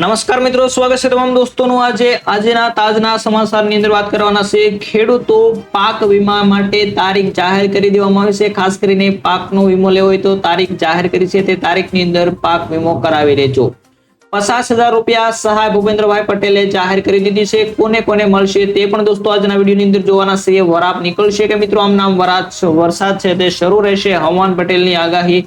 નમસ્કાર મિત્રો, સ્વાગત છે તમામ દોસ્તોનું. આજે આજના તાજના સમાચારની અંદર વાત કરવાના છે, ખેડૂતો પાક વીમા માટે તારીખ જાહેર કરી દેવામાં આવી છે. ખાસ કરીને પાકનો વીમો લેવો હોય તો તારીખ જાહેર કરી છે, તે તારીખની અંદર પાક વીમો કરાવી લેજો. પચાસ હજાર રૂપિયા સહાય ભૂપેન્દ્રભાઈ પટેલે જાહેર કરી દીધી છે. કોને કોને મળશે તે પણ દોસ્તો આજના વિડીયોની અંદર જોવાના છે. વરાપ નીકળશે કે મિત્રો? આમ નામ વરાત વરસાદ છે, તે શરૂ રહેશે. હવામાન પટેલની આગાહી,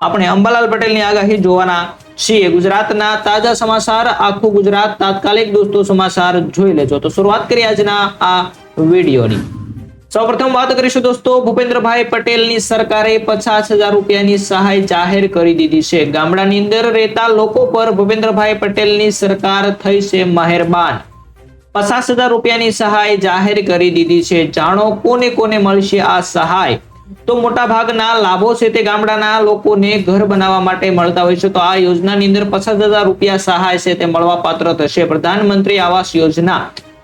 આપણે અંબાલાલ પટેલની આગાહી જોવાના છીએ ગુજરાતના તાજા સમાચાર, આખું ગુજરાત તાત્કાલિક દોસ્તો સમાચાર જોઈ લેજો. તો શરૂઆત કરી આજના આ વિડીયોની. સૌપ્રથમ વાત કરીશું દોસ્તો, ભૂપેન્દ્રભાઈ પટેલની સરકારે પચાસ હજાર રૂપિયાની સહાય જાહેર કરી દીધી છે. ગામડાની અંદર રહેતા લોકો પર ભૂપેન્દ્રભાઈ પટેલની સરકાર થઈ છે મહેરબાન. પચાસ હજાર રૂપિયાની સહાય જાહેર કરી દીધી છે. જાણો કોને કોને મળશે આ સહાય? તો મોટા ભાગના લાભો છે તે ગામડાના લોકોને ઘર બનાવવા માટે મળતા હોય છે. તો આ યોજનાની અંદર પચાસ હજાર રૂપિયા સહાય છે તે મળવા પાત્ર થશે. પ્રધાનમંત્રી આવાસ યોજના.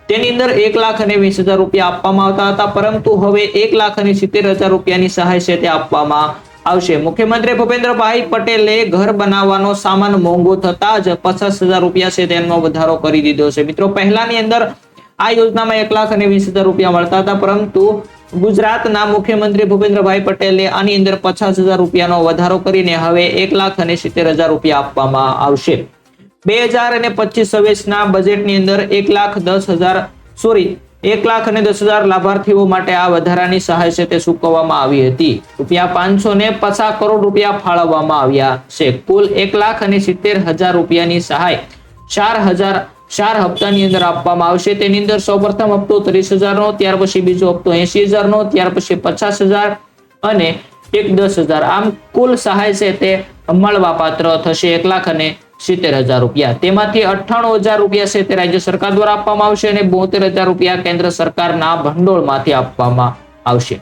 તેની અંદર એક લાખ અને વીસ હજાર રૂપિયા આપવામાં આવતા હતા, પરંતુ હવે એક લાખ અને સિત્તેર હજાર રૂપિયાની સહાય છે તે આપવામાં આવશે. મુખ્યમંત્રી ભૂપેન્દ્રભાઈ પટેલે ઘર બનાવવાનો સામાન મોંઘો થતા જ પચાસ હજાર રૂપિયા છે તેનો વધારો કરી દીધો છે. મિત્રો, પહેલાની અંદર આ યોજનામાં એક લાખ અને વીસ હજાર રૂપિયા મળતા હતા, પરંતુ ગુજરાતના મુખ્યમંત્રી ભૂપેન્દ્રભાઈ પટેલે આની અંદર પચાસ હજાર રૂપિયાનો વધારો કરીને હવે એક લાખ અને સિત્તેર હજાર રૂપિયા આપવામાં આવશે. બે હજાર અને પચીસ સવેસના બજેટની અંદર એક લાખ દસ હજાર, સોરી, એક લાખ અને દસ હજાર લાભાર્થીઓ માટે આ વધારાની સહાય છે તે ચૂકવવામાં આવી હતી. રૂપિયા પાંચસો ને પચાસ કરોડ રૂપિયા ફાળવવામાં આવ્યા છે. કુલ એક લાખ અને સિત્તેર હજાર રૂપિયાની સહાય ચાર હજાર ચાર હપ્તાની અંદર આપવામાં આવશે. તેની અંદર સૌપ્રથમ હપ્તો ત્રીસ હજારનો, ત્યાર પછી બીજો હપ્તો એસી હજારનો, ત્યાર પછી પચાસ હજાર અને એક દસ હજાર. આમ કુલ સહાય છે તે મળવા પાત્ર થશે એક લાખ અને સિત્તેર હજાર રૂપિયા. તેમાંથી અઠ્ઠાણું હજાર રૂપિયા છે તે રાજ્ય સરકાર દ્વારા આપવામાં આવશે અને બોતેર હજાર રૂપિયા કેન્દ્ર સરકારના ભંડોળમાંથી આપવામાં આવશે.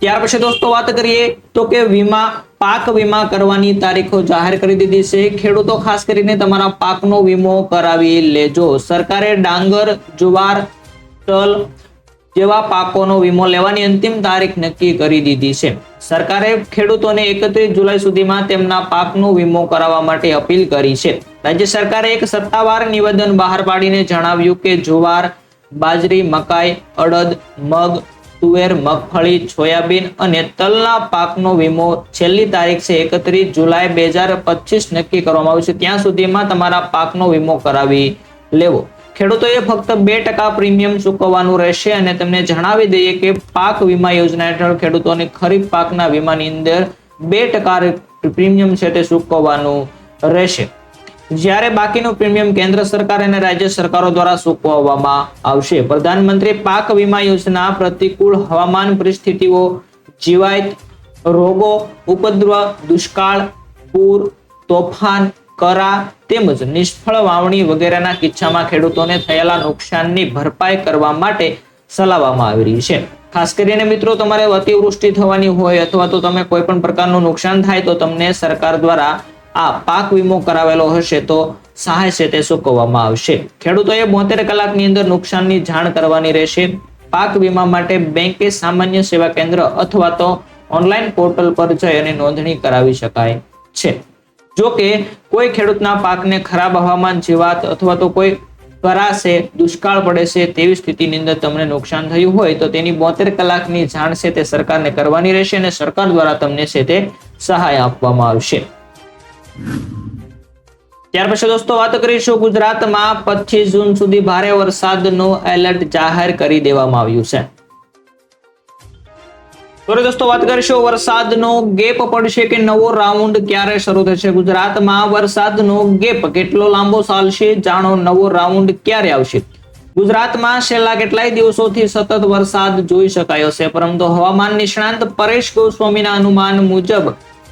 ત્યાર પછી દોસ્તો વાત કરીએ તો કે વીમા પાક વીમા કરવાની તારીખો જાહેર કરી દીધી છે. ખેડૂતો ખાસ કરીને તમારા પાકનો વીમો કરાવી લેજો. સરકારે ડાંગર, જુવાર, તલ જેવા પાકોનો વીમો લેવાની અંતિમ તારીખ નક્કી કરી દીધી છે. સરકારે ખેડૂતોને એકત્રીસ જુલાઈ સુધીમાં તેમના પાકનો વીમો કરાવવા માટે અપીલ કરી છે. રાજ્ય સરકારે એક સત્તાવાર નિવેદન બહાર પાડીને જણાવ્યું કે જુવાર, બાજરી, મકાઈ, અડદ, મગ તુવેર, મગફળી, સોયાબીન અને તલના પાકનો વીમો છેલ્લી તારીખ છે એકત્રીસ જુલાઈ બે હજાર પચીસ નક્કી કરવામાં આવ્યું છે. ત્યાં સુધીમાં તમારા પાકનો વીમો કરાવી લેવો. ખેડૂતોએ ફક્ત બે ટકા પ્રીમિયમ ચૂકવવાનું રહેશે અને તમને જણાવી દઈએ કે પાક વીમા યોજના હેઠળ ખેડૂતોને ખરીફ પાકના વીમાની અંદર બે ટકા પ્રીમિયમ છે તે ચૂકવવાનું રહેશે. જ્યારે બાકીનું પ્રીમિયમ કેન્દ્ર સરકાર અને રાજ્ય સરકારો દ્વારા ચૂકવવામાં આવશે. પ્રધાનમંત્રી પાક વીમા યોજના પ્રતિકૂળ હવામાન પરિસ્થિતિઓ, જીવાત રોગો, ઉપદ્રવ, દુષ્કાળ, પૂર, તોફાન, કરા તેમજ નિષ્ફળ વાવણી વગેરેના કિસ્સામાં ખેડૂતોને થયેલા નુકસાનની ભરપાઈ કરવા માટે સલાહવામાં આવી રહી છે. ખાસ કરીને મિત્રો, તમારે અતિવૃષ્ટિ થવાની હોય અથવા તો તમે કોઈ પણ પ્રકારનું નુકસાન થાય તો તમને સરકાર દ્વારા આ પાક વીમો કરાવેલો હશે તો સહાય છે તે ચૂકવવામાં આવશે. ખેડૂતોએ બોતેર કલાકની અંદર નુકસાનની જાણ કરવાની રહેશે. પાક વીમા માટે બેંકે સામાન્ય સેવા કેન્દ્ર અથવા તો ઓનલાઈન પોર્ટલ પર જઈ અને નોંધણી કરાવી શકાય છે. જો કે કોઈ ખેડૂતના પાકને ખરાબ હવામાન જીવાત અથવા તો કોઈ કરાશે, દુષ્કાળ પડે છે તેવી સ્થિતિની અંદર તમને નુકસાન થયું હોય તો તેની બોતેર કલાકની જાણ છે તે સરકારને કરવાની રહેશે અને સરકાર દ્વારા તમને છે તે સહાય આપવામાં આવશે. ત્યાર પછી દોસ્તો વાત કરીશું ગુજરાતમાં પચીસ જૂન સુધી ભારે વરસાદનું એલર્ટ જાહેર કરી દેવામાં આવ્યું છે. તો દોસ્તો વાત કરીશું વરસાદનો ગેપ પડશે કે નવો રાઉન્ડ ક્યારે શરૂ થશે? ગુજરાતમાં વરસાદનો ગેપ કેટલો લાંબો ચાલશે જાણો નવો રાઉન્ડ ક્યારે આવશે? ગુજરાતમાં છેલ્લા કેટલાય દિવસોથી સતત વરસાદ જોઈ શકાયો છે, પરંતુ હવામાન નિષ્ણાંત પરેશ ગોસ્વામીના અનુમાન મુજબ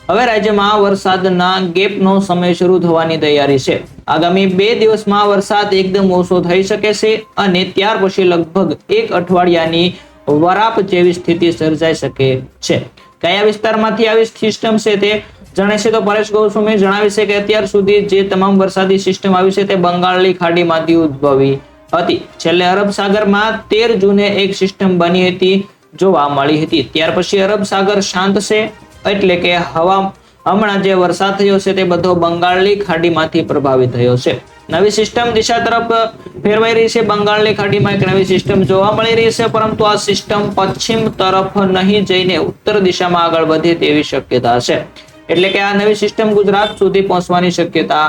હવે રાજ્યમાં વરસાદના ગેપનો સમય શરૂ થવાની તૈયારી છે. આગામી બે દિવસમાં વરસાદ એકદમ ઓછો થઈ શકે છે અને ત્યાર પછી લગભગ એક અઠવાડિયાની વરાપ જેવી સ્થિતિ સર્જાઈ શકે છે. કયા વિસ્તારમાંથી આવી સિસ્ટમ છે તે જાણે છે તો પરેશ ગોસ્વામી જણાવી છે કે અત્યાર સુધી જે તમામ વરસાદી સિસ્ટમ આવી છે તે બંગાળની ખાડીમાંથી ઉદ્ભવી હતી. છેલ્લે અરબ સાગરમાં તેર જૂને એક સિસ્ટમ બની હતી, જોવા મળી હતી. ત્યાર પછી અરબ સાગર શાંત છે એટલે કે હવા હમણાં જે વરસાદ થયો છે તે બધો બંગાળની ખાડીમાંથી પ્રભાવિત થયો છે. નવી સિસ્ટમ દિશા તરફ ફેરવાઈ રહી છે. બંગાળની ખાડીમાં એક નવી સિસ્ટમ જોવા મળી રહી છે, પરંતુ આ સિસ્ટમ પશ્ચિમ તરફ નહીં જઈને ઉત્તર દિશામાં આગળ વધે તેવી શક્યતા છે. એટલે કે આ નવી સિસ્ટમ ગુજરાત સુધી પહોંચવાની શક્યતા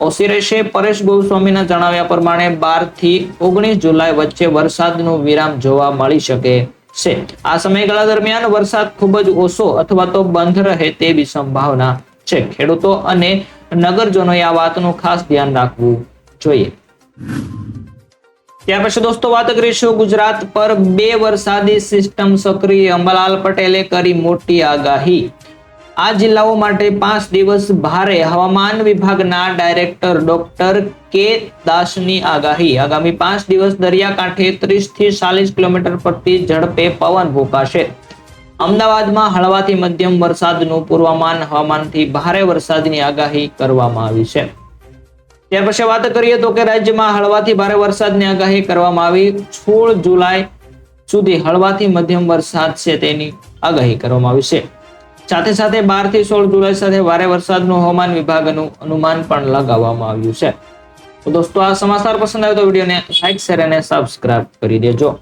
ઓછી રહેશે. પરેશ ગોસ્વામીના જણાવ્યા પ્રમાણે બારથી ઓગણીસ જુલાઈ વચ્ચે વરસાદનું વિરામ જોવા મળી શકે છે. આ સમયગાળા દરમિયાન વરસાદ ખૂબ જ ઓછો અથવા તો બંધ રહે તેવી સંભાવના છે. ખેડૂતો અને નગરજનોએ આ વાતનું ખાસ ધ્યાન રાખવું જોઈએ. ત્યાર પછી દોસ્તો વાત કરીશું ગુજરાત પર બે વરસાદી સિસ્ટમ સક્રિય. અંબાલાલ પટેલે કરી મોટી આગાહી. આ જિલ્લાઓ માટે પાંચ દિવસ ભારે હવામાન વિભાગના ડાયરેક્ટર ડોક્ટર કે દાસની આગાહી. આગામી પાંચ દિવસ દરિયાકાંઠે ત્રીસથી ચાલીસ કિલોમીટર પ્રતિ ઝડપે પવન ફૂંકાશે. અમદાવાદમાં હળવાથી મધ્યમ વરસાદનું પૂર્વમાન, હવામાનથી ભારે વરસાદની આગાહી કરવામાં આવી છે. ત્યાર પછી વાત કરીએ તો કે રાજ્યમાં હળવાથી ભારે વરસાદની આગાહી કરવામાં આવી. સોળ જુલાઈ સુધી હળવાથી મધ્યમ વરસાદ છે તેની આગાહી કરવામાં આવી છે. સાથે સાથે બારથી સોળ જુલાઈ સાથે ભારે વરસાદનું હવામાન વિભાગનું અનુમાન પણ લગાવવામાં આવ્યું છે. તો દોસ્તો, આ સમાચાર પસંદ આવ્યો તો વિડીયોને લાઈક, શેર અને સબસ્ક્રાઇબ કરી દેજો.